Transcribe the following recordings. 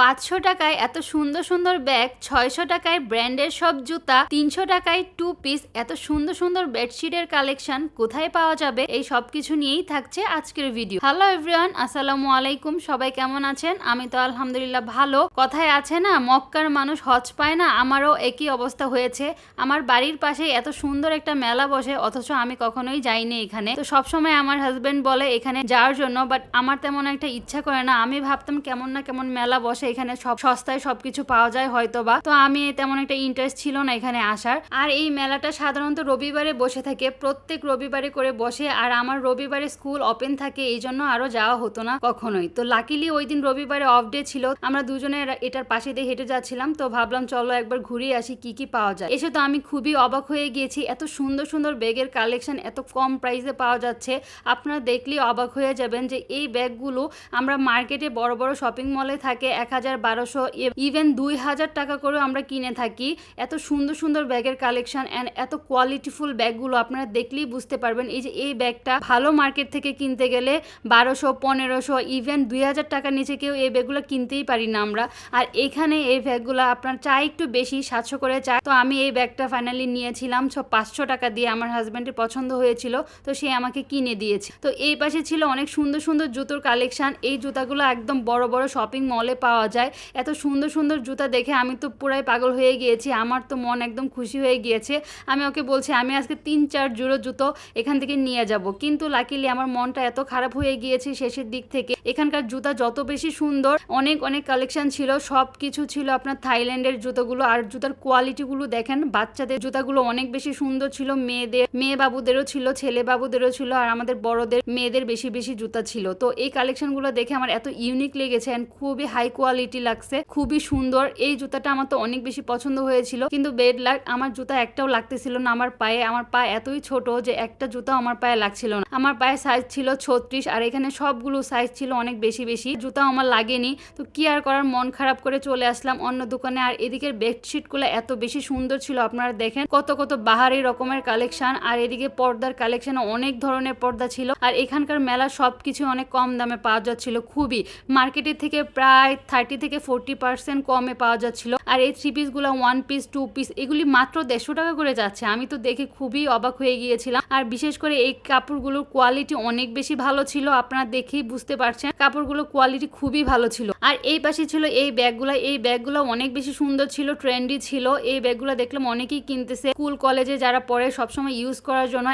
পাঁচশো টাকায় এত সুন্দর সুন্দর ব্যাগ, ছয়শো টাকায় ব্র্যান্ডের সব জুতা, তিনশো টাকায় টু পিস এত সুন্দর সুন্দর বেডশিটের কালেকশন কোথায় পাওয়া যাবে? এই সব কিছু নিয়েই থাকছে আজকের ভিডিও হ্যালো এভরিওয়ান আসসালামু আলাইকুম। সবাই কেমন আছেন? আমি তো আলহামদুলিল্লাহ ভালো। কথায় আছে না, মক্কার মানুষ হজ পায় না, আমারও একই অবস্থা হয়েছে। আমার বাড়ির পাশে এত সুন্দর একটা মেলা বসে, অথচ আমি কখনোই যাইনি এখানে। তো সবসময় আমার হাজবেন্ড বলে এখানে যাওয়ার জন্য বাট আমার তেমন একটা ইচ্ছা করে না। আমি ভাবতাম কেমন না কেমন মেলা বসে এখানে সব সস্তায় সবকিছু পাওয়া যায় হয়তো বা তো আমি তেমন একটা ইন্টারেস্ট ছিল না এখানে আসার। আর এই মেলাটা সাধারণত রবিবারে বসে থাকে। প্রত্যেক রবিবারে করে বসে। আর আমার রবিবারে স্কুল ওপেন থাকে, এই জন্য আরও যাওয়া হতো না কখনোই। তো লাকিলি ওই দিন রবিবারে অফ ডে ছিল। আমরা দুজনে এটার পাশে দিয়ে হেঁটে যাচ্ছিলাম। তো ভাবলাম, চলো একবার ঘুরে আসি, কি কি পাওয়া যায়? এসে তো আমি খুবই অবাক হয়ে গিয়েছি। এত সুন্দর সুন্দর ব্যাগের কালেকশন এত কম প্রাইসে পাওয়া যাচ্ছে। আপনারা দেখলেই অবাক হয়ে যাবেন যে এই ব্যাগগুলো আমরা মার্কেটে বড় বড় শপিং মলে থাকে, এক হাজার বারোশো ইভেন দুই হাজার টাকা করেও আমরা কিনে থাকি। এত সুন্দর সুন্দর ব্যাগের কালেকশন অ্যান্ড এত কোয়ালিটিফুল ব্যাগগুলো আপনারা দেখলেই বুঝতে পারবেন। এই যে এই ব্যাগটা ভালো মার্কেট থেকে কিনতে গেলে বারোশো, পনেরোশো ইভেন দুই হাজার টাকার নিচে কেউ এই ব্যাগগুলো কিনতেই পারি না আমরা। আর এখানে এই ব্যাগগুলো আপনার চাই একটু বেশি, সাতশো করে চাই। তো আমি এই ব্যাগটা ফাইনালি নিয়েছিলাম। সব পাঁচশো টাকা দিয়ে আমার হাজব্যান্ডের পছন্দ হয়েছিল। তো সে আমাকে কিনে দিয়েছে। তো এই পাশে ছিল অনেক সুন্দর সুন্দর জুতোর কালেকশন এই জুতাগুলো একদম বড় বড় শপিং মলে পাওয়া যায়। এত সুন্দর সুন্দর জুতা দেখে আমি তো পুরাই পাগল হয়ে গিয়েছি। আমার তো মন একদম খুশি হয়ে গিয়েছে। আমি ওকে বলছি, আমি আজকে তিন চার জোড়ো জুতো এখান থেকে নিয়ে যাব। কিন্তু লাকিলি আমার মনটা এত খারাপ হয়ে গিয়েছে শেষের দিক থেকে। এখানকার জুতা যত বেশি সুন্দর, অনেক অনেক কালেকশন ছিল। সব কিছু ছিল আপনার থাইল্যান্ডের জুতোগুলো। আর জুতার কোয়ালিটিগুলো দেখেন, বাচ্চাদের জুতাগুলো অনেক বেশি সুন্দর ছিল। মেয়েদের মেয়ে বাবুদেরও ছিল ছেলে বাবুদেরও ছিল। আর আমাদের বড়দের, মেয়েদের বেশি বেশি জুতা ছিল। তো এই কালেকশনগুলো দেখে আমার এত ইউনিক লেগেছে and খুবই হাই কোয়ালিটি লাগছে, খুবই সুন্দর। এই জুতাটা আমার তো অনেক বেশি পছন্দ হয়েছিল, কিন্তু বেড লাগ আমার জুতা একটাও লাগতেছিল না আমার পায়ে। আমার পা এতই ছোট যে একটা জুতা আমার পায়ে লাগছিল না। আমার পায়ে সাইজ ছিল ছত্রিশ, আর এখানে সবগুলো সাইজ ছিল অনেক বেশি বেশি। জুতা আমার লাগেনি। তো কি আর করার, মন খারাপ করে চলে আসলাম অন্য দোকানে। আর এদিকের বেডশিটগুলো এত বেশি সুন্দর ছিল, আপনারা দেখেন। কত কত বাহারি রকমের কালেকশন আর এদিকে পর্দার কালেকশন অনেক ধরনের পর্দা ছিল। আর এখানকার মেলা সবকিছু অনেক কম দামে পাওয়া যাচ্ছিল, খুবই। মার্কেটের থেকে প্রায় থার্টি থেকে ফোরটি পার্সেন্ট কমে পাওয়া যাচ্ছিল। আর এই থ্রি পিসগুলো ওয়ান পিস টু পিস এগুলি মাত্র দেড়শো টাকা করে যাচ্ছে। আমি তো দেখে খুবই অবাক হয়ে গিয়েছিলাম। আর বিশেষ করে এই কাপড়গুলোর কোয়ালিটি অনেক বেশি ভালো ছিল। আপনারা দেখেই বুঝতে পারছেন, কাপড়গুলোর কোয়ালিটি খুবই ভালো ছিল। আর এই পাশে ছিল এই ব্যাগগুলো এই ব্যাগগুলো অনেক বেশি সুন্দর ছিল ট্রেন্ডি ছিল। এই ব্যাগগুলো দেখলাম অনেকেই কিনতেছে। স্কুল কলেজে যারা পড়ে, সবসময় ইউজ করার জন্য।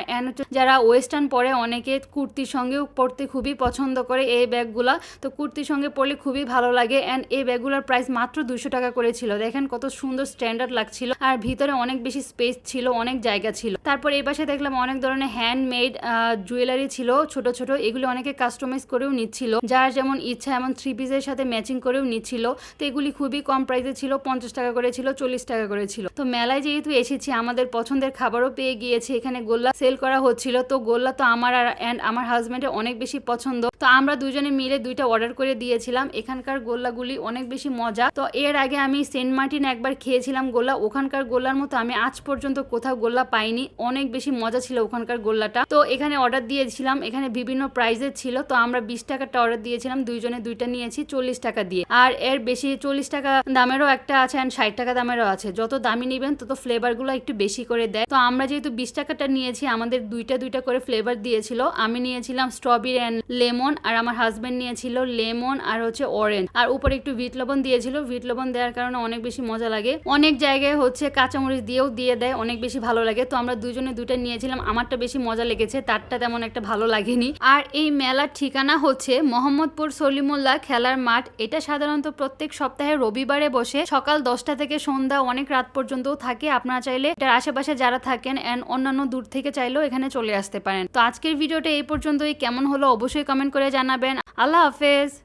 যারা ওয়েস্টার্ন পরে অনেকে কুর্তির সঙ্গেও পরতে খুবই পছন্দ করে এই ব্যাগগুলা তো কুর্তির সঙ্গে পরলে খুবই ভালো লাগে। অ্যান্ড এই ব্যাগগুলোর প্রাইস মাত্র দুশো টাকা করে ছিল। দেখেন কত সুন্দর স্ট্যান্ডার্ড লাগছিল। আর ভিতরে অনেক বেশি স্পেস ছিল, অনেক জায়গা ছিল। তারপর এই পাশে দেখলাম অনেক ধরনের হ্যান্ডমেড জুয়েলারি ছিল, ছোট ছোট। এগুলি অনেকে কাস্টমাইজ করেও নিচ্ছিল। যার যেমন ইচ্ছা এমন থ্রি পিসের সাথে ম্যাচিং করেও নিচ্ছিল। তো এগুলি খুবই কম প্রাইসে ছিল, পঞ্চাশ টাকা করে ছিল, চল্লিশ টাকা করে ছিল। তো মেলায় যেহেতু এসেছি, আমাদের পছন্দের খাবারও পেয়ে গিয়েছে। এখানে গোল্লা সেল করা হচ্ছিল। তো গোল্লা তো আমার আর অ্যান্ড আমার হাজব্যান্ডের অনেক বেশি পছন্দ। তো আমরা দুজনে মিলে দুইটা অর্ডার করে দিয়েছিলাম। এখানকার গোল্লাগুলি অনেক বেশি মজা। তো এর আগে আমি সেন্ট মার্টিন একবার খেয়েছিলাম গোল্লা। ওখানকার গোল্লার মতো আমি আজ পর্যন্ত কোথাও গোল্লা পাইনি। অনেক বেশি মজা ছিল ওখানকার গোল্লাটা। তো এখানে অর্ডার দিয়েছিলাম। এখানে বিভিন্ন প্রাইজের ছিল। তো আমরা বিশ টাকারটা অর্ডার দিয়েছিলাম। দুইজনে দুইটা নিয়েছি চল্লিশ টাকা দিয়ে। আর এর বেশি চল্লিশ টাকা দামেরও একটা আছে অ্যান্ড ষাট টাকা দামেরও আছে। যত দামি নেবেন, তত ফ্লেভারগুলো একটু বেশি করে দেয়। তো আমরা যেহেতু বিশ টাকাটা নিয়েছি, আমাদের দুইটা দুইটা করে ফ্লেভার দিয়েছিল। আমি নিয়েছিলাম স্ট্রবেরি অ্যান্ড লেমন আর আমার হাজবেন্ড নিয়েছিল লেমন আর হচ্ছে অরেঞ্জ আর উপরে একটু ভিট লবণ দিয়েছিল। ভিট লবণ দেওয়ার কারণে অনেক বেশি মজা লাগে। অনেক জায়গায় হচ্ছে কাঁচামরিচ দিয়েও দিয়ে দেয়, অনেক বেশি ভালো লাগে। তো আমরা দুজনে দুটা নিয়েছিলাম, আমারটা বেশি মজা লেগেছে, তারটা তেমন একটা ভালো লাগেনি। আর এই মেলার ঠিকানা হচ্ছে মোহাম্মদপুর সলিমুল্লাহ খেলার মাঠ। এটা সাধারণত প্রত্যেক সপ্তাহে রবিবারে বসে, সকাল দশটা থেকে সন্ধ্যা অনেক রাত পর্যন্তও থাকে। আপনারা চাইলে এটার আশেপাশে যারা থাকেন অ্যান্ড অন্যান্য দূর থেকে চাইলেও এখানে চলে আসতে পারেন। তো আজকের ভিডিওটা এই পর্যন্তই। কেমন হলো অবশ্যই কমেন্ট করে জানাবেন। আল্লাহ হাফেজ।